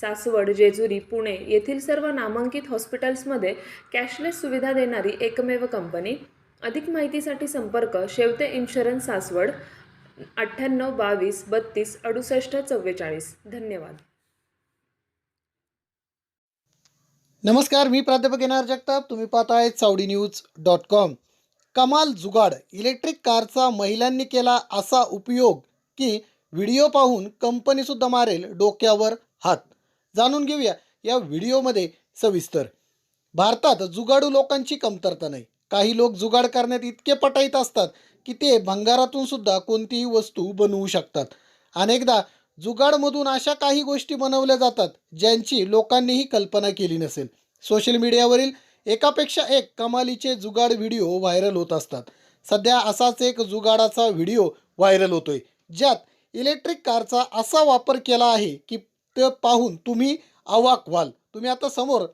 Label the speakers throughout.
Speaker 1: सासवड जेजुरी पुणे येथील सर्व नामांकित हॉस्पिटल्समध्ये कॅशलेस सुविधा देणारी एकमेव कंपनी. अधिक माहितीसाठी संपर्क शेवते इन्शुरन्स सासवड अठ्ठ्याण्णव बावीस बत्तीस अडुसष्ट चव्वेचाळीस. धन्यवाद.
Speaker 2: नमस्कार मी प्राध्यापक येणार जगताप. तुम्ही पाहताय चावडी न्यूज डॉट कॉम. कमाल जुगाड इलेक्ट्रिक कारचा महिलांनी केला असा उपयोग की व्हिडिओ पाहून कंपनीसुद्धा मारेल डोक्यावर हात. जाणून घेऊया या व्हिडिओमध्ये सविस्तर. भारतात जुगाडू लोकांची कमतरता नाही. काही लोक जुगाड करण्यात इतके पटाईत असतात की ते भंगारातून सुद्धा कोणतीही वस्तू बनवू शकतात. अनेकदा जुगाडमधून अशा काही गोष्टी बनवल्या जातात ज्यांची लोकांनीही कल्पना केली नसेल. सोशल मीडियावरील एकापेक्षा एक कमालीचे जुगाड व्हिडिओ व्हायरल होत असतात. सध्या असाच एक जुगाडाचा व्हिडिओ व्हायरल होतोय. ज्यात इलेक्ट्रिक कारचा असा वापर केला आहे की ते पाहून तुम्ही अवाक व्हाल. तुम्ही आता समोर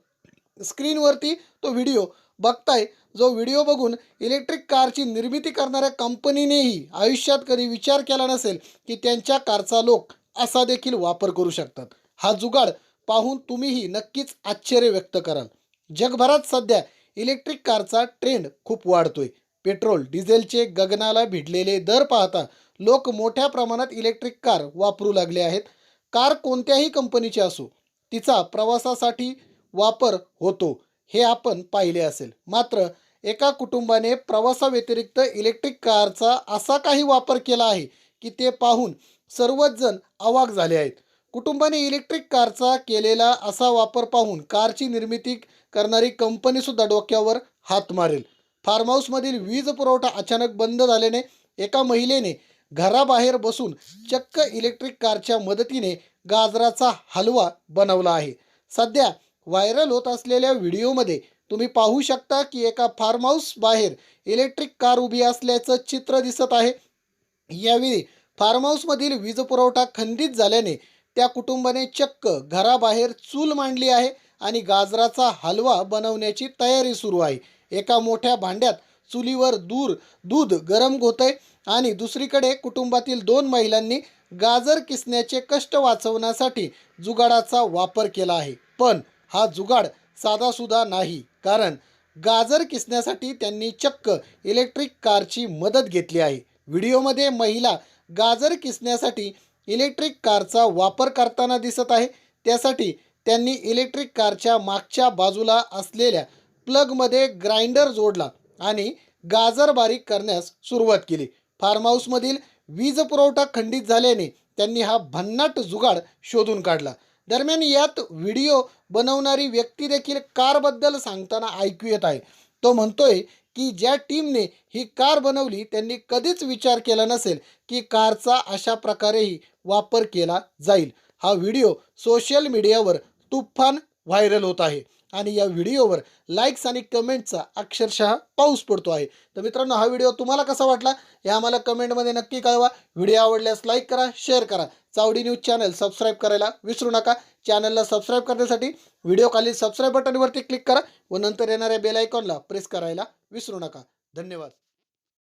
Speaker 2: स्क्रीनवरती तो व्हिडिओ बघताय. जो व्हिडिओ बघून इलेक्ट्रिक कारची निर्मिती करणाऱ्या कंपनीनेही आयुष्यात कधी विचार केला नसेल की त्यांच्या कारचा लोक असा देखील वापर करू शकतात. हा जुगाड पाहून तुम्हीही नक्कीच आश्चर्य व्यक्त कराल. जगभरात सध्या इलेक्ट्रिक कारचा ट्रेंड खूप वाढतोय. पेट्रोल डिझेलचे गगनाला भिडलेले दर पाहता लोक मोठ्या प्रमाणात इलेक्ट्रिक कार वापरू लागले आहेत. कार कोणत्याही कंपनीची असो तिचा प्रवासासाठी वापर होतो हे आपण पाहिले असेल. मात्र एका कुटुंबाने प्रवासाव्यतिरिक्त इलेक्ट्रिक कारचा असा काही वापर केला आहे की ते पाहून सर्वच जण अवाक झाले आहेत. कुटुंबाने इलेक्ट्रिक कारचा केलेला असा वापर पाहून कारची निर्मिती करणारी कंपनीसुद्धा डोक्यावर हात मारेल. फार्म हाऊसमधील वीज पुरवठा अचानक बंद झाल्याने एका महिलेने घराबाहेर बसून चक्क इलेक्ट्रिक कारच्या मदतीने गाजराचा हलवा बनवला आहे. सध्या व्हायरल होत असलेल्या व्हिडिओमध्ये तुम्ही पाहू शकता की एका फार्म हाऊस बाहेर इलेक्ट्रिक कार उभी असल्याचं चित्र दिसत आहे. यावेळी फार्म हाऊसमधील वीज पुरवठा खंडित झाल्याने त्या कुटुंबाने चक्क घराबाहेर चूल मांडली आहे आणि गाजराचा हलवा बनवण्याची तयारी सुरू आहे. एका मोठ्या भांड्यात चुलीवर दूर दूध गरम होतंय आणि दुसरीकडे कुटुंबातील दोन महिलांनी गाजर किसण्याचे कष्ट वाचवण्यासाठी जुगाडाचा वापर केला आहे. पण हा जुगाड साधासुद्धा नाही कारण गाजर किसण्यासाठी त्यांनी चक्क इलेक्ट्रिक कारची मदत घेतली आहे. व्हिडिओमध्ये महिला गाजर किसण्यासाठी इलेक्ट्रिक कारचा वापर करताना दिसत आहे. त्यासाठी त्यांनी इलेक्ट्रिक कारच्या मागच्या बाजूला असलेल्या प्लगमध्ये ग्राइंडर जोडला. आणि गाजर बारीक करण्यास सुरुवात केली. फार्म हाऊसमधील वीज पुरवठा खंडित झाल्याने त्यांनी हा भन्नाट जुगाड शोधून काढला. दरम्यान यात व्हिडिओ बनवणारी व्यक्ती देखील कारबद्दल सांगताना ऐकू येत आहे. तो म्हणतोय की ज्या टीमने ही कार बनवली त्यांनी कधीच विचार केला नसेल की कारचा अशा प्रकारेही वापर केला जाईल. हा व्हिडिओ सोशल मीडियावर तुफान व्हायरल होत आहे. आणि या व्हिडिओवर लाईक्स आणि कमेंटचा अक्षरशः पाऊस पडतो आहे. तर मित्रांनो हा व्हिडिओ तुम्हाला कसा वाटला? हे आम्हाला कमेंटमध्ये नक्की कळवा. व्हिडिओ आवडल्यास लाईक करा शेअर करा. चावडी न्यूज चॅनल सबस्क्राईब करायला विसरू नका. चॅनलला सबस्क्राईब करण्यासाठी व्हिडिओ खाली सबस्क्राईब बटनवरती क्लिक करा व नंतर येणाऱ्या बेल आयकॉनला प्रेस करायला विसरू नका. धन्यवाद.